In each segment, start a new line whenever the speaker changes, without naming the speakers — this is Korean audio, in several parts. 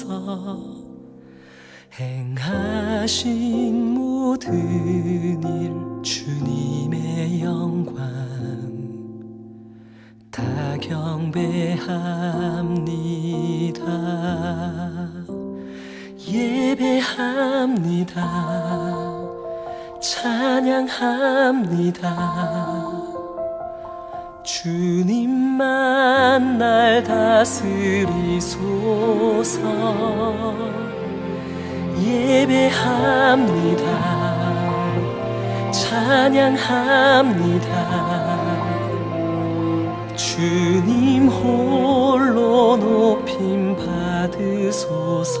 인도하소서. 행하신 모든 일 주님의 영광 다 경배합니다. 예배합니다. 찬양합니다. 주님만 날 다스리소서 예배합니다. 찬양합니다. 주님 홀로 높임 받으소서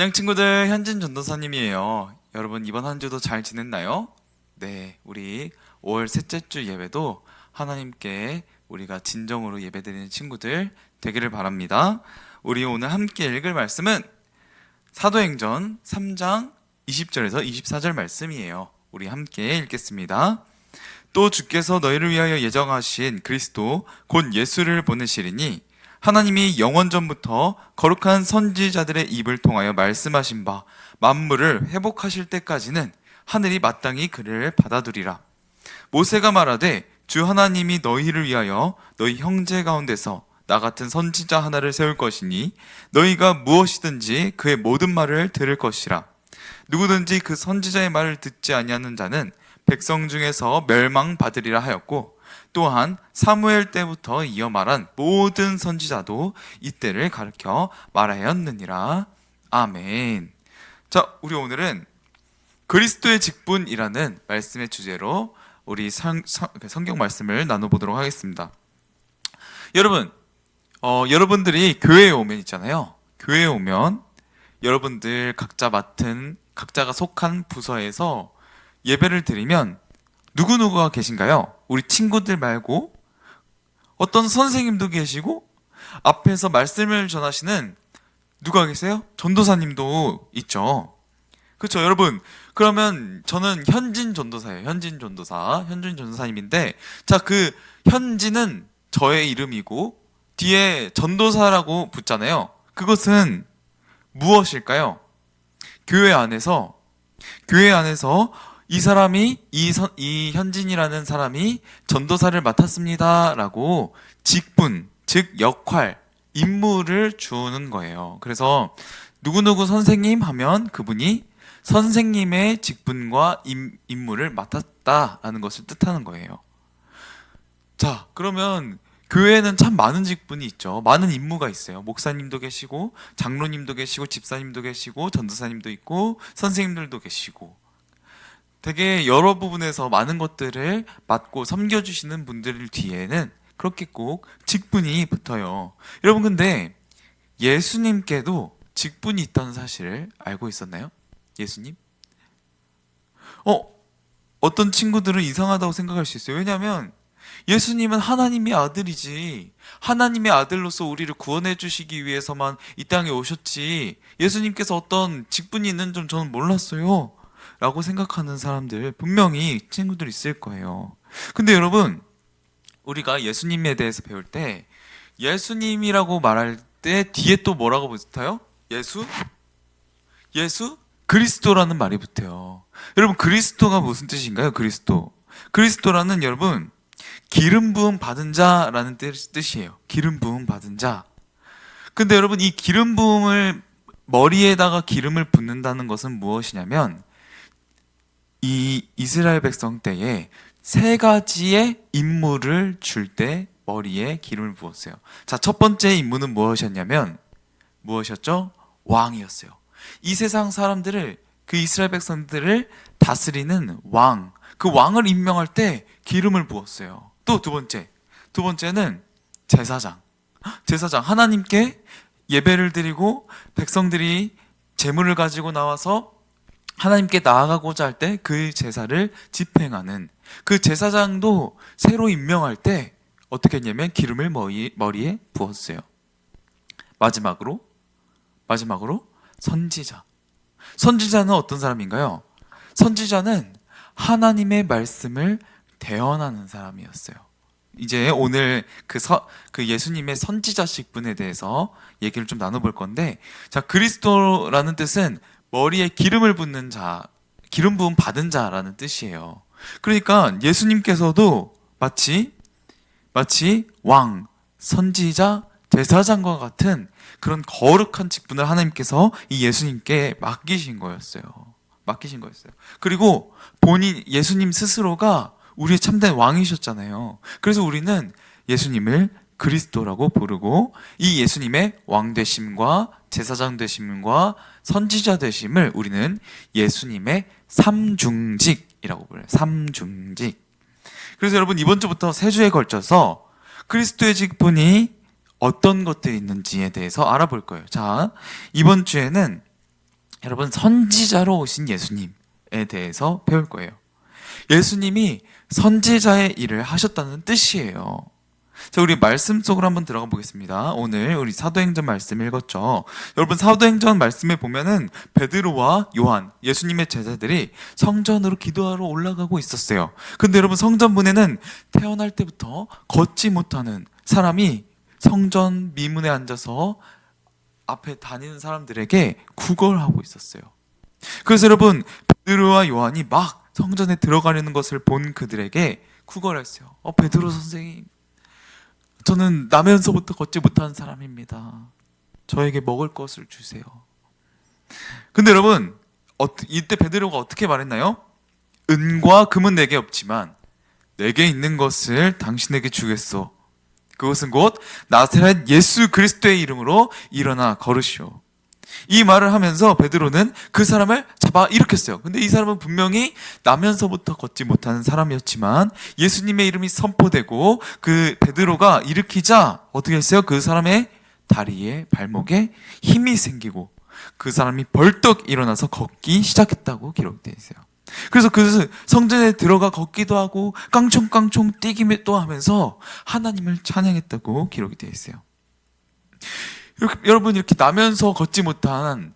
안녕 친구들 현진 전도사님이에요. 여러분 이번 한 주도 잘 지냈나요? 네, 우리 5월 셋째 주 예배도 하나님께 우리가 진정으로 예배드리는 친구들 되기를 바랍니다. 우리 오늘 함께 읽을 말씀은 사도행전 3장 20절에서 24절 말씀이에요. 우리 함께 읽겠습니다. 또 주께서 너희를 위하여 예정하신 그리스도 곧 예수를 보내시리니 하나님이 영원 전부터 거룩한 선지자들의 입을 통하여 말씀하신 바 만물을 회복하실 때까지는 하늘이 마땅히 그를 받아두리라. 모세가 말하되 주 하나님이 너희를 위하여 너희 형제 가운데서 나 같은 선지자 하나를 세울 것이니 너희가 무엇이든지 그의 모든 말을 들을 것이라. 누구든지 그 선지자의 말을 듣지 아니하는 자는 백성 중에서 멸망받으리라 하였고 또한 사무엘 때부터 이어 말한 모든 선지자도 이때를 가르쳐 말하였느니라. 아멘. 자, 우리 오늘은 그리스도의 직분이라는 말씀의 주제로 우리 성, 성, 성경 말씀을 나눠보도록 하겠습니다. 여러분, 어, 여러분들이 교회에 오면 있잖아요. 교회에 오면 여러분들 각자 맡은 각자가 속한 부서에서 예배를 드리면 누구누구가 계신가요? 우리 친구들 말고 어떤 선생님도 계시고 앞에서 말씀을 전하시는 누가 계세요? 전도사님도 있죠. 그렇죠, 여러분. 그러면 저는 현진 전도사예요. 현진 전도사, 현진 전도사님인데, 자, 그 현진은 저의 이름이고 뒤에 전도사라고 붙잖아요. 그것은 무엇일까요? 교회 안에서 교회 안에서 이 사람이 이, 선, 이 현진이라는 사람이 전도사를 맡았습니다라고 직분 즉 역할 임무를 주는 거예요. 그래서 누구누구 선생님 하면 그분이 선생님의 직분과 임, 임무를 맡았다라는 것을 뜻하는 거예요. 자, 그러면 교회에는 참 많은 직분이 있죠. 많은 임무가 있어요. 목사님도 계시고, 장로님도 계시고, 집사님도 계시고, 전도사님도 있고, 선생님들도 계시고. 되게 여러 부분에서 많은 것들을 맡고 섬겨주시는 분들 뒤에는 그렇게 꼭 직분이 붙어요. 여러분, 근데 예수님께도 직분이 있다는 사실을 알고 있었나요? 예수님? 어, 어떤 친구들은 이상하다고 생각할 수 있어요. 왜냐하면 예수님은 하나님의 아들이지. 하나님의 아들로서 우리를 구원해 주시기 위해서만 이 땅에 오셨지. 예수님께서 어떤 직분이 있는 줄 저는 몰랐어요. 라고 생각하는 사람들 분명히 친구들 있을 거예요. 근데 여러분, 우리가 예수님에 대해서 배울 때 예수님이라고 말할 때 뒤에 또 뭐라고 붙어요? 예수? 예수? 그리스도라는 말이 붙어요. 여러분, 그리스도가 무슨 뜻인가요? 그리스도. 그리스도라는 여러분, 기름 부음 받은 자라는 뜻- 뜻이에요. 기름 부음 받은 자. 근데 여러분 이 기름 부음을 머리에다가 기름을 붓는다는 것은 무엇이냐면 이 이스라엘 백성 때에 세 가지의 임무를 줄 때 머리에 기름을 부었어요. 자, 첫 번째 임무는 무엇이었냐면 무엇이었죠? 왕이었어요. 이 세상 사람들을 그 이스라엘 백성들을 다스리는 왕, 그 왕을 임명할 때 기름을 부었어요. 또 두 번째, 두 번째는 제사장. 제사장 하나님께 예배를 드리고 백성들이 제물을 가지고 나와서 하나님께 나아가고자 할 때그 제사를 집행하는 그 제사장도 새로 임명할 때 어떻게 했냐면 기름을 머리, 머리에 부었어요. 마지막으로 마지막으로 선지자. 선지자는 어떤 사람인가요? 선지자는 하나님의 말씀을 대언하는 사람이었어요. 이제 오늘 그, 서, 그 예수님의 선지자식 분에 대해서 얘기를 좀 나눠볼 건데, 자, 그리스도라는 뜻은 머리에 기름을 붓는 자, 기름 부음 받은 자라는 뜻이에요. 그러니까 예수님께서도 마치, 마치 왕, 선지자, 제사장과 같은 그런 거룩한 직분을 하나님께서 이 예수님께 맡기신 거였어요. 맡기신 거였어요. 그리고 본인 예수님 스스로가 우리의 참된 왕이셨잖아요. 그래서 우리는 예수님을 그리스도라고 부르고 이 예수님의 왕 되심과 제사장 되심과 선지자 되심을 우리는 예수님의 삼중직이라고 불러요. 삼중직. 그래서 여러분 이번 주부터 세 주에 걸쳐서 그리스도의 직분이 어떤 것들이 있는지에 대해서 알아볼 거예요. 자, 이번 주에는 여러분 선지자로 오신 예수님에 대해서 배울 거예요. 예수님이 선지자의 일을 하셨다는 뜻이에요. 자, 우리 말씀 속으로 한번 들어가 보겠습니다. 오늘 우리 사도행전 말씀 읽었죠. 여러분 사도행전 말씀에 보면은 베드로와 요한, 예수님의 제자들이 성전으로 기도하러 올라가고 있었어요. 근데 여러분 성전 문에는 태어날 때부터 걷지 못하는 사람이 성전 미문에 앉아서 앞에 다니는 사람들에게 구걸을 하고 있었어요. 그래서 여러분 베드로와 요한이 막 성전에 들어가려는 것을 본 그들에게 구걸했어요. 어 베드로 선생님, 저는 나면서부터 걷지 못하는 사람입니다. 저에게 먹을 것을 주세요. 근데 여러분 어, 이때 베드로가 어떻게 말했나요? 은과 금은 내게 없지만 내게 있는 것을 당신에게 주겠소. 그것은 곧 나사렛 예수 그리스도의 이름으로 일어나 걸으시오. 이 말을 하면서 베드로는 그 사람을 잡아 일으켰어요. 근데 이 사람은 분명히 나면서부터 걷지 못하는 사람이었지만 예수님의 이름이 선포되고 그 베드로가 일으키자 어떻게 했어요? 그 사람의 다리에 발목에 힘이 생기고 그 사람이 벌떡 일어나서 걷기 시작했다고 기록되어 있어요. 그래서 그 성전에 들어가 걷기도 하고 깡총깡총 뛰기도 또 하면서 하나님을 찬양했다고 기록이 되어 있어요. 이렇게, 여러분 이렇게 나면서 걷지 못한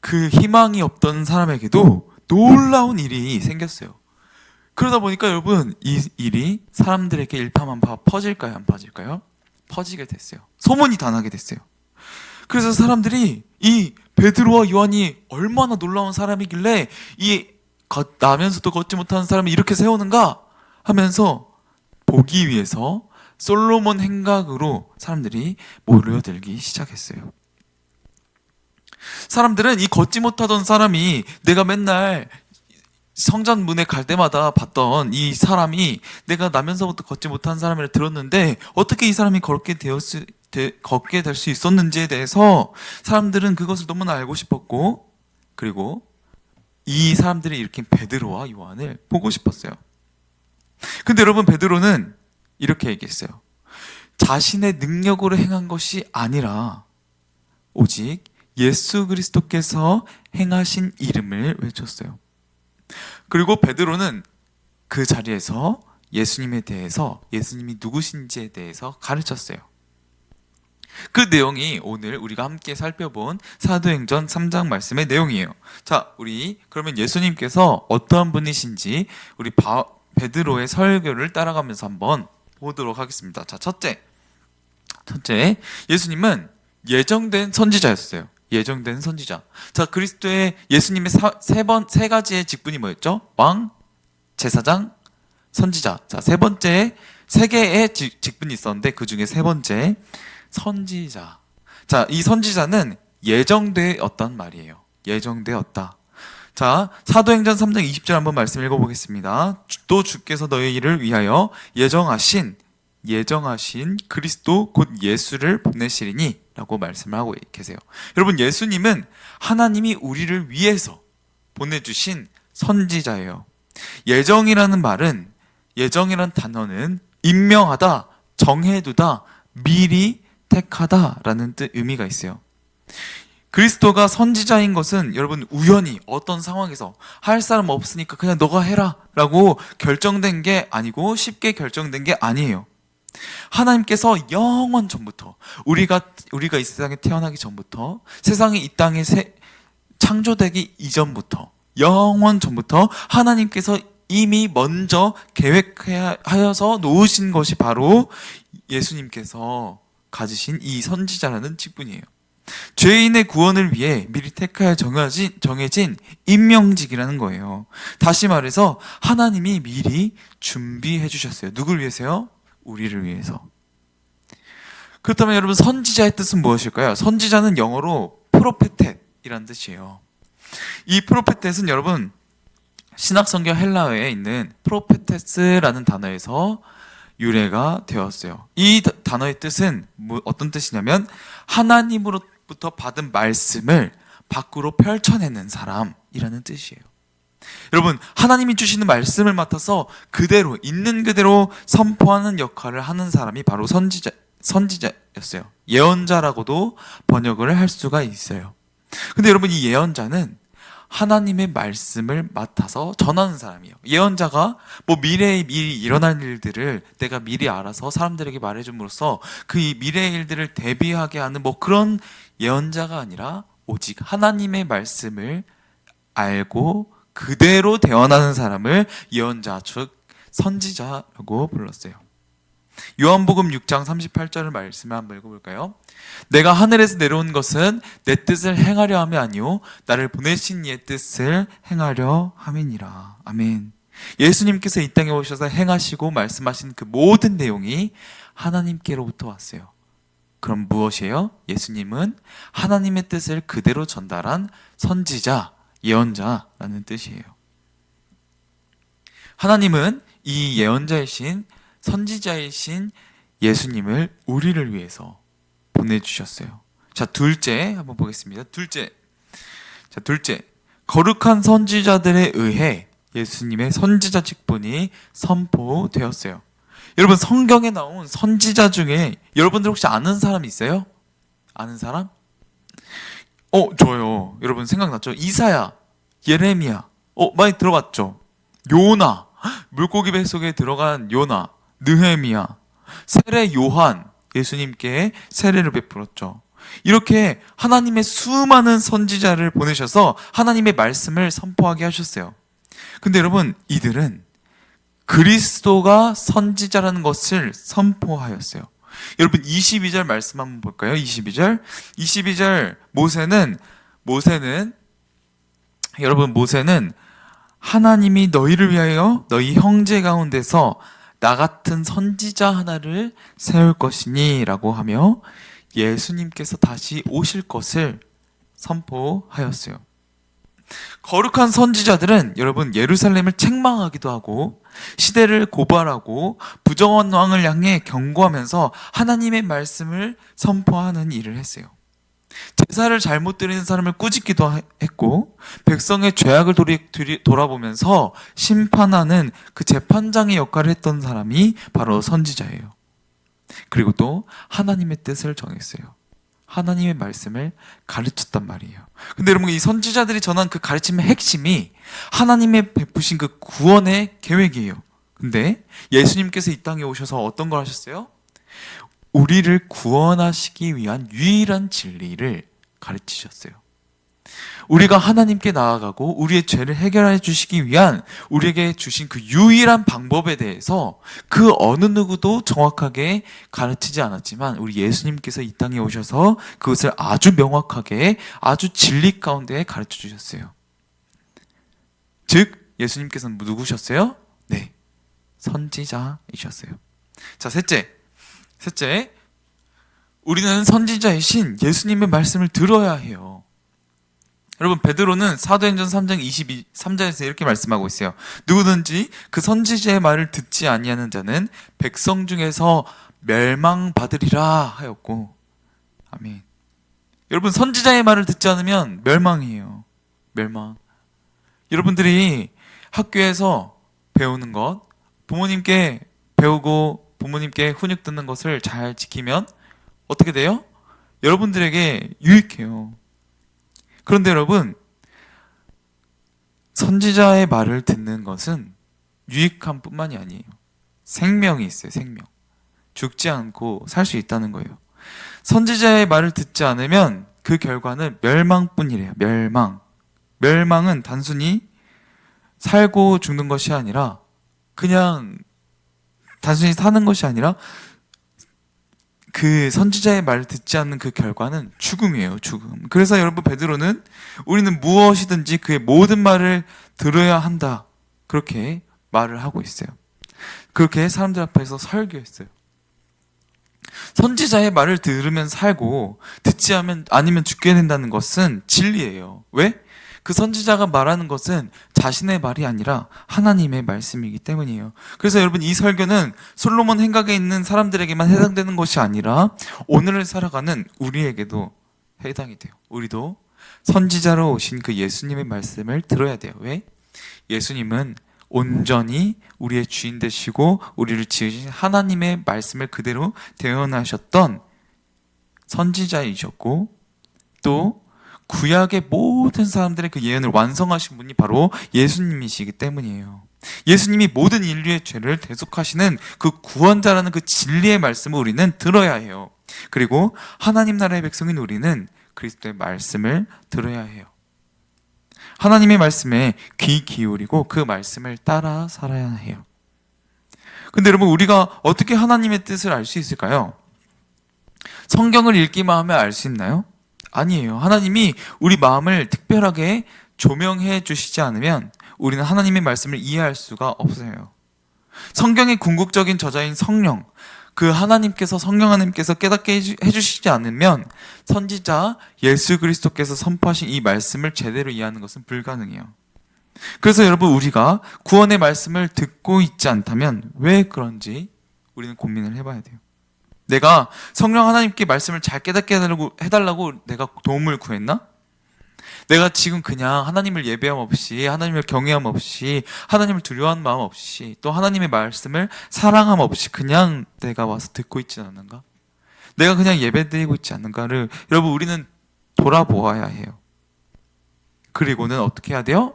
그 희망이 없던 사람에게도 놀라운 일이 생겼어요. 그러다 보니까 여러분 이 일이 사람들에게 일파만파 퍼질까요? 안 퍼질까요? 퍼지게 됐어요. 소문이 다 나게 됐어요. 그래서 사람들이 이 베드로와 요한이 얼마나 놀라운 사람이길래 이 걷- 나면서도 걷지 못하는 사람을 이렇게 세우는가 하면서 보기 위해서 솔로몬 행각으로 사람들이 몰려들기 시작했어요. 사람들은 이 걷지 못하던 사람이 내가 맨날 성전 문에 갈 때마다 봤던 이 사람이 내가 나면서부터 걷지 못한 사람이라 들었는데 어떻게 이 사람이 걷게 되었을 되- 걷게 될 수 있었는지에 대해서 사람들은 그것을 너무나 알고 싶었고 그리고 이 사람들이 일으킨 베드로와 요한을 보고 싶었어요. 근데 여러분 베드로는 이렇게 얘기했어요. 자신의 능력으로 행한 것이 아니라 오직 예수 그리스도께서 행하신 이름을 외쳤어요. 그리고 베드로는 그 자리에서 예수님에 대해서 예수님이 누구신지에 대해서 가르쳤어요. 그 내용이 오늘 우리가 함께 살펴본 사도행전 3장 말씀의 내용이에요. 자, 우리 그러면 예수님께서 어떠한 분이신지 우리 바, 베드로의 설교를 따라가면서 한번 보도록 하겠습니다. 자, 첫째. 첫째, 예수님은 예정된 선지자였어요. 예정된 선지자. 자, 그리스도의 예수님의 세 번, 세 가지의 직분이 뭐였죠? 왕, 제사장, 선지자. 자, 세 번째, 세 개의 직, 직분이 있었는데 그 중에 세 번째, 선지자. 자, 이 선지자는 예정되었단 말이에요. 예정되었다. 자, 사도행전 3장 20절 한번 말씀 읽어보겠습니다. 주- 또 주께서 너희를 위하여 예정하신 예정하신 그리스도 곧 예수를 보내시리니 라고 말씀을 하고 계세요. 여러분 예수님은 하나님이 우리를 위해서 보내주신 선지자예요. 예정이라는 말은 예정이라는 단어는 임명하다, 정해두다, 미리 택하다 라는 뜻 의미가 있어요. 그리스도가 선지자인 것은 여러분 우연히 어떤 상황에서 할 사람 없으니까 그냥 너가 해라 라고 결정된 게 아니고 쉽게 결정된 게 아니에요. 하나님께서 영원 전부터 우리가 우리가 이 세상에 태어나기 전부터 세상이 이 땅에 세, 창조되기 이전부터 영원 전부터 하나님께서 이미 먼저 계획하여서 놓으신 것이 바로 예수님께서 가지신 이 선지자라는 직분이에요. 죄인의 구원을 위해 미리 택하여 정해진, 정해진 임명직이라는 거예요. 다시 말해서 하나님이 미리 준비해 주셨어요. 누굴 위해서요? 우리를 위해서. 그렇다면 여러분 선지자의 뜻은 무엇일까요? 선지자는 영어로 프로페텟이라는 뜻이에요. 이 프로페텟은 여러분 신학 성경 헬라어에 있는 프로페테스라는 단어에서 유래가 되었어요. 이 다- 단어의 뜻은 뭐- 어떤 뜻이냐면 하나님으로 부터 받은 말씀을 밖으로 펼쳐내는 사람이라는 뜻이에요. 여러분, 하나님이 주시는 말씀을 맡아서 그대로 있는 그대로 선포하는 역할을 하는 사람이 바로 선지자 선지자였어요. 예언자라고도 번역을 할 수가 있어요. 근데 여러분 이 예언자는 하나님의 말씀을 맡아서 전하는 사람이에요. 예언자가 뭐 미래에 미리 일어날 일들을 내가 미리 알아서 사람들에게 말해줌으로써 그이 미래의 일들을 대비하게 하는 뭐 그런 예언자가 아니라 오직 하나님의 말씀을 알고 그대로 대언하는 사람을 예언자 즉 선지자라고 불렀어요. 요한복음 6장 38절을 말씀을 한번 읽어볼까요? 내가 하늘에서 내려온 것은 내 뜻을 행하려 함이 아니요 나를 보내신 이의 뜻을 행하려 함이니라. 아멘. 예수님께서 이 땅에 오셔서 행하시고 말씀하신 그 모든 내용이 하나님께로부터 왔어요. 그럼 무엇이에요? 예수님은 하나님의 뜻을 그대로 전달한 선지자, 예언자라는 뜻이에요. 하나님은 이 예언자이신 선지자이신 예수님을 우리를 위해서 보내주셨어요. 자, 둘째 한번 보겠습니다. 둘째. 자, 둘째. 거룩한 선지자들에 의해 예수님의 선지자 직분이 선포되었어요. 여러분, 성경에 나온 선지자 중에 여러분들 혹시 아는 사람 있어요? 아는 사람? 어, 저요. 여러분 생각났죠? 이사야, 예레미야. 어, 많이 들어봤죠? 요나. 물고기 뱃속에 들어간 요나, 느헤미야, 세례 요한, 예수님께 세례를 베풀었죠. 이렇게 하나님의 수많은 선지자를 보내셔서 하나님의 말씀을 선포하게 하셨어요. 근데 여러분, 이들은 그리스도가 선지자라는 것을 선포하였어요. 여러분 22절 말씀 한번 볼까요? 22절. 22절 모세는 모세는 여러분 모세는 하나님이 너희를 위하여 너희 형제 가운데서 나 같은 선지자 하나를 세울 것이니라고 하며 예수님께서 다시 오실 것을 선포하였어요. 거룩한 선지자들은 여러분 예루살렘을 책망하기도 하고 시대를 고발하고 부정한 왕을 향해 경고하면서 하나님의 말씀을 선포하는 일을 했어요. 제사를 잘못 드리는 사람을 꾸짖기도 하- 했고 백성의 죄악을 돌아보면서 심판하는 그 재판장의 역할을 했던 사람이 바로 선지자예요. 그리고 또 하나님의 뜻을 정했어요. 하나님의 말씀을 가르쳤단 말이에요. 근데 여러분 이 선지자들이 전한 그 가르침의 핵심이 하나님의 베푸신 그 구원의 계획이에요. 근데 예수님께서 이 땅에 오셔서 어떤 걸 하셨어요? 우리를 구원하시기 위한 유일한 진리를 가르치셨어요. 우리가 하나님께 나아가고 우리의 죄를 해결해 주시기 위한 우리에게 주신 그 유일한 방법에 대해서 그 어느 누구도 정확하게 가르치지 않았지만 우리 예수님께서 이 땅에 오셔서 그것을 아주 명확하게 아주 진리 가운데 가르쳐 주셨어요. 즉 예수님께서는 누구셨어요? 네. 선지자이셨어요. 자, 셋째. 셋째. 우리는 선지자이신 예수님의 말씀을 들어야 해요. 여러분 베드로는 사도행전 3장 23절에서 이렇게 말씀하고 있어요. 누구든지 그 선지자의 말을 듣지 아니하는 자는 백성 중에서 멸망받으리라 하였고 아멘. 여러분 선지자의 말을 듣지 않으면 멸망이에요. 멸망. 여러분들이 학교에서 배우는 것, 부모님께 배우고 부모님께 훈육 듣는 것을 잘 지키면 어떻게 돼요? 여러분들에게 유익해요. 그런데 여러분, 선지자의 말을 듣는 것은 유익함 뿐만이 아니에요. 생명이 있어요, 생명. 죽지 않고 살 수 있다는 거예요. 선지자의 말을 듣지 않으면 그 결과는 멸망뿐이래요, 멸망. 멸망은 단순히 살고 죽는 것이 아니라 그냥 단순히 사는 것이 아니라 그 선지자의 말을 듣지 않는 그 결과는 죽음이에요, 죽음. 그래서 여러분 베드로는 우리는 무엇이든지 그의 모든 말을 들어야 한다. 그렇게 말을 하고 있어요. 그렇게 사람들 앞에서 설교했어요. 선지자의 말을 들으면 살고 듣지 않으면 죽게 된다는 것은 진리예요. 왜? 그 선지자가 말하는 것은 자신의 말이 아니라 하나님의 말씀이기 때문이에요. 그래서 여러분 이 설교는 솔로몬 행각에 있는 사람들에게만 해당되는 것이 아니라 오늘을 살아가는 우리에게도 해당이 돼요. 우리도 선지자로 오신 그 예수님의 말씀을 들어야 돼요. 왜? 예수님은 온전히 우리의 주인 되시고 우리를 지으신 하나님의 말씀을 그대로 대언하셨던 선지자이셨고 또 구약의 모든 사람들의 그 예언을 완성하신 분이 바로 예수님이시기 때문이에요. 예수님이 모든 인류의 죄를 대속하시는 그 구원자라는 그 진리의 말씀을 우리는 들어야 해요. 그리고 하나님 나라의 백성인 우리는 그리스도의 말씀을 들어야 해요. 하나님의 말씀에 귀 기울이고 그 말씀을 따라 살아야 해요. 근데 여러분 우리가 어떻게 하나님의 뜻을 알 수 있을까요? 성경을 읽기만 하면 알 수 있나요? 아니에요. 하나님이 우리 마음을 특별하게 조명해 주시지 않으면 우리는 하나님의 말씀을 이해할 수가 없어요. 성경의 궁극적인 저자인 성령, 그 하나님께서 성령 하나님께서 깨닫게 해주- 해주시지 않으면 선지자 예수 그리스도께서 선포하신 이 말씀을 제대로 이해하는 것은 불가능해요. 그래서 여러분 우리가 구원의 말씀을 듣고 있지 않다면 왜 그런지 우리는 고민을 해봐야 돼요. 내가 성령 하나님께 말씀을 잘 깨닫게 해달라고, 해달라고 내가 도움을 구했나? 내가 지금 그냥 하나님을 예배함 없이, 하나님을 경외함 없이, 하나님을 두려워하는 마음 없이, 또 하나님의 말씀을 사랑함 없이 그냥 내가 와서 듣고 있지 않는가? 내가 그냥 예배 드리고 있지 않는가를 여러분 우리는 돌아보아야 해요. 그리고는 어떻게 해야 돼요?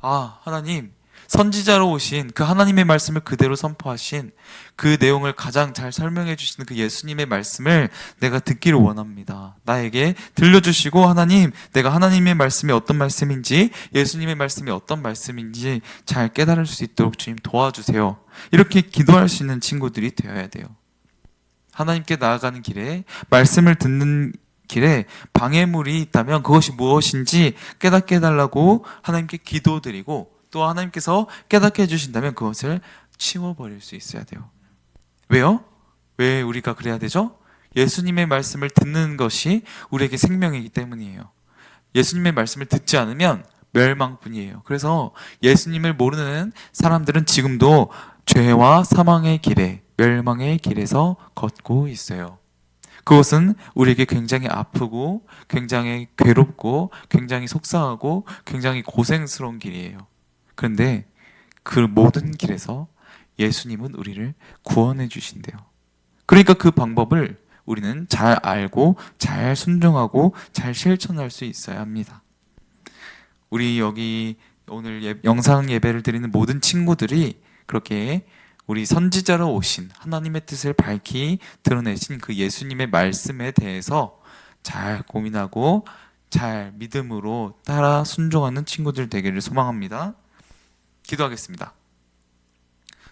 아, 하나님, 선지자로 오신 그 하나님의 말씀을 그대로 선포하신 그 내용을 가장 잘 설명해 주시는 그 예수님의 말씀을 내가 듣기를 원합니다. 나에게 들려주시고 하나님, 내가 하나님의 말씀이 어떤 말씀인지 예수님의 말씀이 어떤 말씀인지 잘 깨달을 수 있도록 주님 도와주세요. 이렇게 기도할 수 있는 친구들이 되어야 돼요. 하나님께 나아가는 길에 말씀을 듣는 길에 방해물이 있다면 그것이 무엇인지 깨닫게 해달라고 하나님께 기도드리고 또 하나님께서 깨닫게 해주신다면 그것을 치워버릴 수 있어야 돼요. 왜요? 왜 우리가 그래야 되죠? 예수님의 말씀을 듣는 것이 우리에게 생명이기 때문이에요. 예수님의 말씀을 듣지 않으면 멸망뿐이에요. 그래서 예수님을 모르는 사람들은 지금도 죄와 사망의 길에, 멸망의 길에서 걷고 있어요. 그것은 우리에게 굉장히 아프고, 굉장히 괴롭고, 굉장히 속상하고, 굉장히 고생스러운 길이에요. 그런데 그 모든 길에서 예수님은 우리를 구원해 주신대요. 그러니까 그 방법을 우리는 잘 알고 잘 순종하고 잘 실천할 수 있어야 합니다. 우리 여기 오늘 예- 영상 예배를 드리는 모든 친구들이 그렇게 우리 선지자로 오신 하나님의 뜻을 밝히 드러내신 그 예수님의 말씀에 대해서 잘 고민하고 잘 믿음으로 따라 순종하는 친구들 되기를 소망합니다. 기도하겠습니다.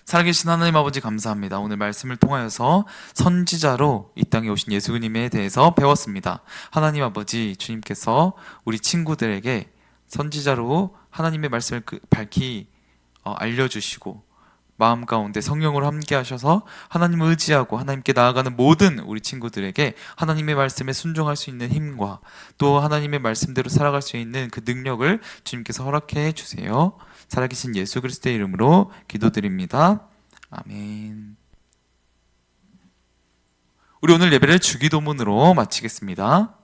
살아계신 하나님 아버지 감사합니다. 오늘 말씀을 통하여서 선지자로 이 땅에 오신 예수님에 대해서 배웠습니다. 하나님 아버지 주님께서 우리 친구들에게 선지자로 하나님의 말씀을 그- 밝히 어, 알려주시고 마음 가운데 성령으로 함께 하셔서 하나님을 의지하고 하나님께 나아가는 모든 우리 친구들에게 하나님의 말씀에 순종할 수 있는 힘과 또 하나님의 말씀대로 살아갈 수 있는 그 능력을 주님께서 허락해 주세요. 살아계신 예수 그리스도의 이름으로 기도드립니다. 아멘. 우리 오늘 예배를 주기도문으로 마치겠습니다.